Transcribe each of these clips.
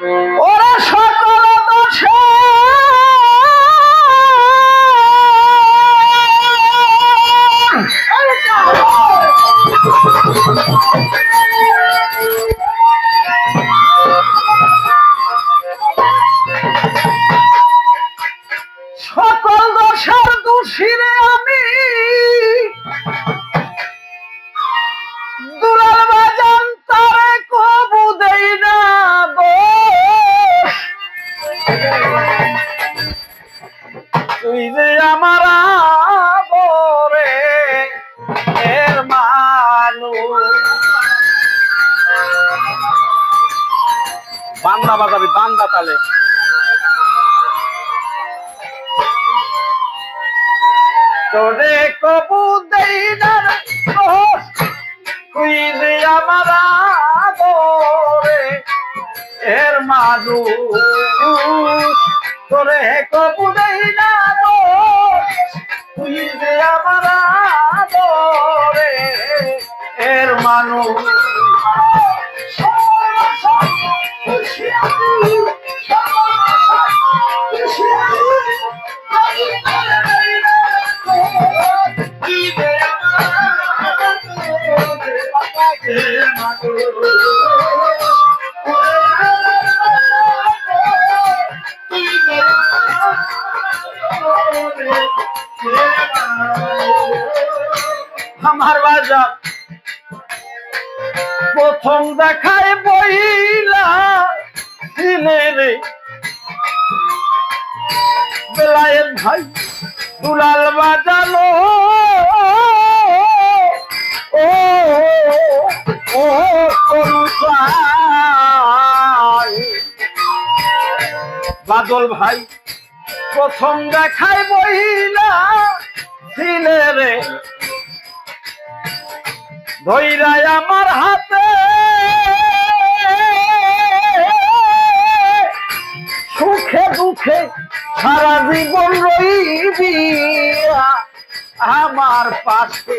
ওরা সকল কবু দেই না যে আমার আদরে এর মানুষ। তোরে কবু দেই না যে আমার আদরে এর মানুষ। আমার বাজার। প্রথম দেখায় বইলা রে বেলায়েত ভাই দুলাল বাজালো। বাদল ভাই, প্রথম দেখায় বইলা দিলে রে। ধৈরাই আমার হাতে সুখে দুঃখে সারা জীবন রইবি আমার পাশে।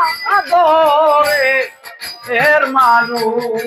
আদরে এর মানুষ।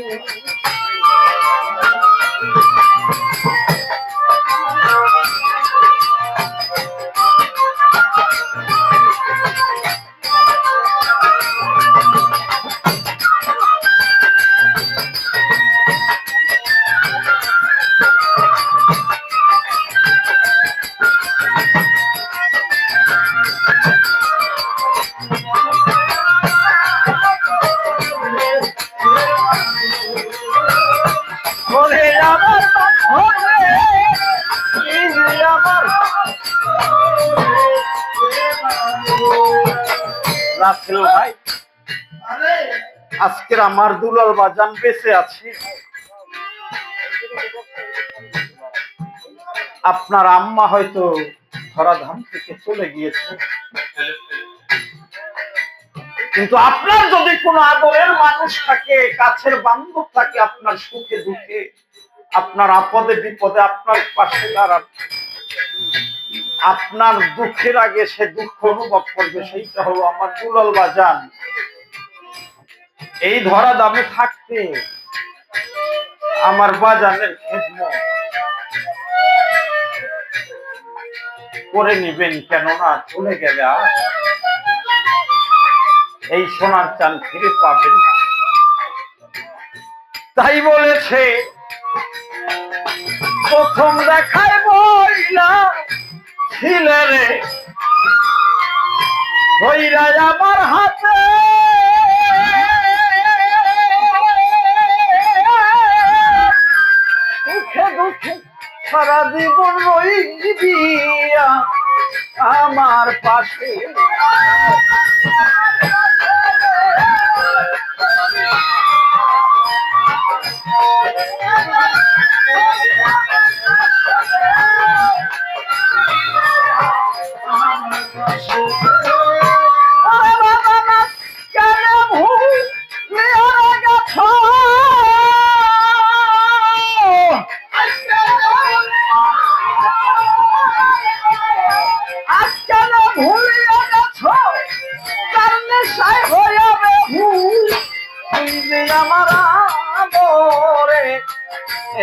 আমার দুলাল বাজান বেঁচে আছে। আপনার আম্মা হয়তো ধরাধাম থেকে চলে গিয়েছে। কিন্তু আপনার যদি কোনো আদরের মানুষ থাকে, কাছের বান্ধব থাকে, আপনার সুখে দুঃখে, আপনার আপদে বিপদে আপনার পাশে দাঁড়ান। আপনার দুঃখের আগে সে দুঃখ অনুভব করবে, সেইটা হলো আমার দুলাল বাজান। এই ধরা দামে থাকতে আমার বাজানের খেদমত করে নিবেন কেননা চলে গেলে এই সোনার চান ফিরে পাবেন তাই বলেছে, প্রথম দেখায় বইলা ছিলে রে আমার হাতে সারা জীবন রইবি আমার পাশে।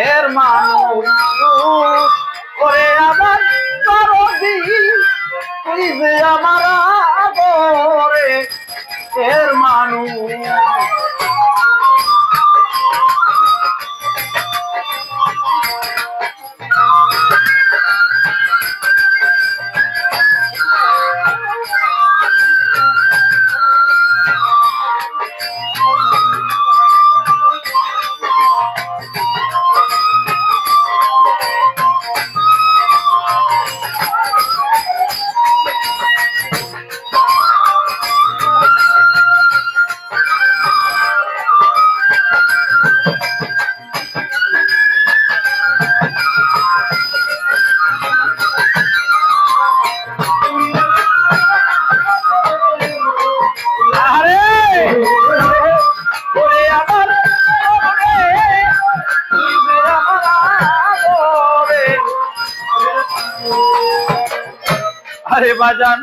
এর মানুষ করে আমার করবি তুই যে আমার আমরে এর মানুষ বাজান,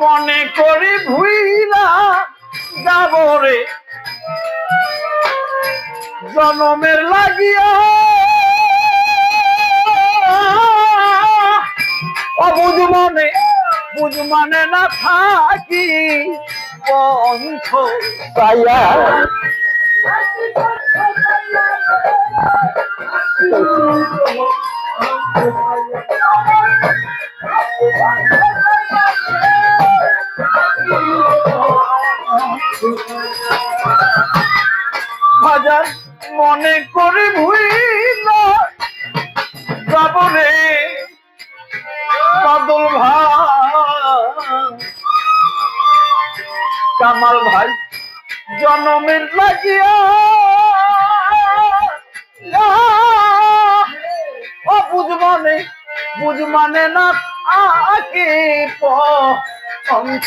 মনে করি ভুইলা যাব রে। জনমের লাগিয়া অবুঝ মনে, বুঝ মানে না থাকি পাইয়া। মনে করে যাব রে বাদল ভাই। কামাল ভাই, জনমের লাগিয়া ও বুঝ মানে বুঝ মানে না আগে পন্থ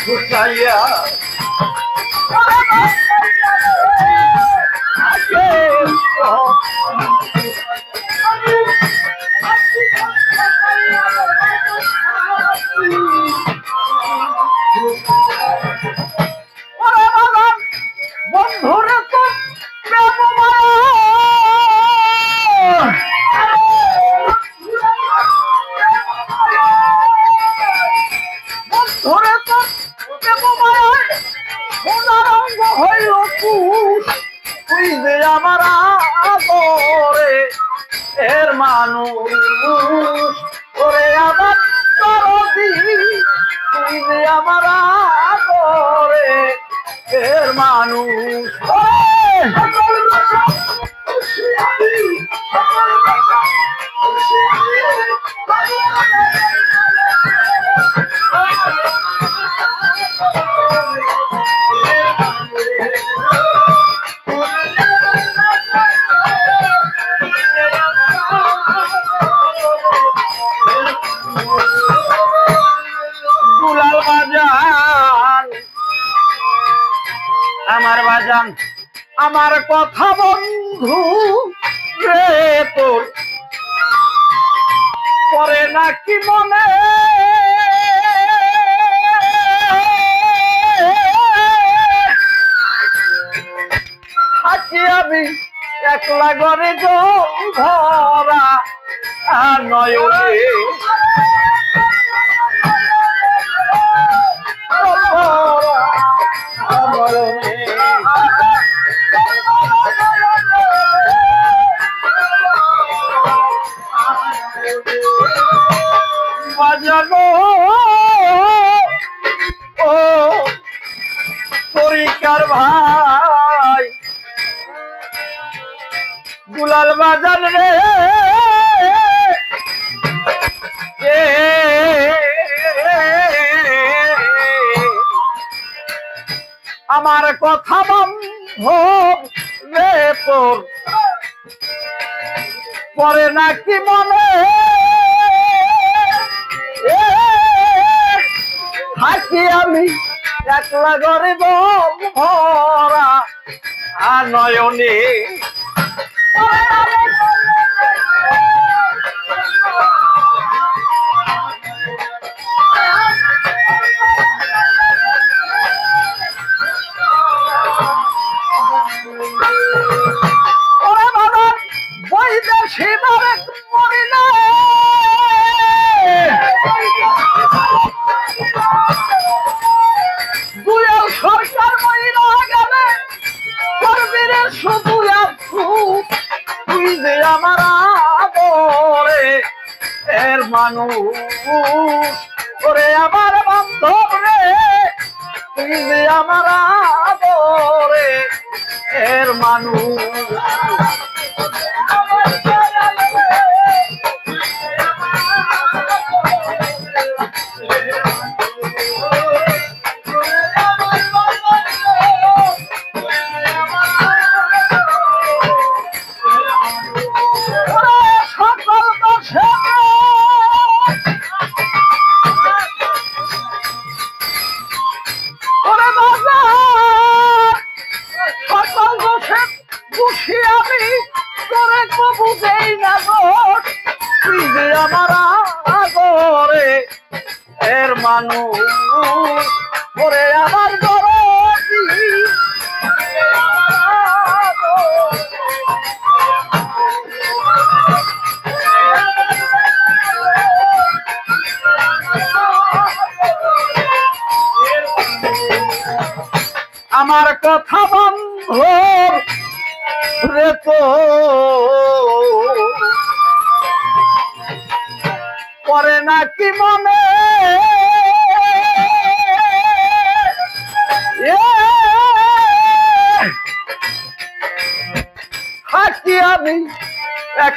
সোনারঙ্গ হইল আমার আগরে এর মানুষ। ওরে আমার নাকি মনে? আছি আমি একলা ঘরে আর ভরা আমার কথা রে পরে নাকি মনে থাকি আমি একলা গরিব ভরা আনয়নী এর মানুষ ওরে আমার বান্ধব রে তুই যে আমার আদরে এর মানুষ।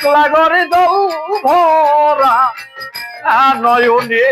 একলা ঘরে দৌ ভরা নয়নে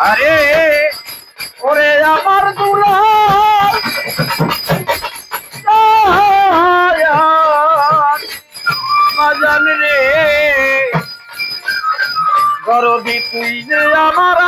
আরে ওরে আমার দুলাল। জান রে। গরবি তুই যে আমার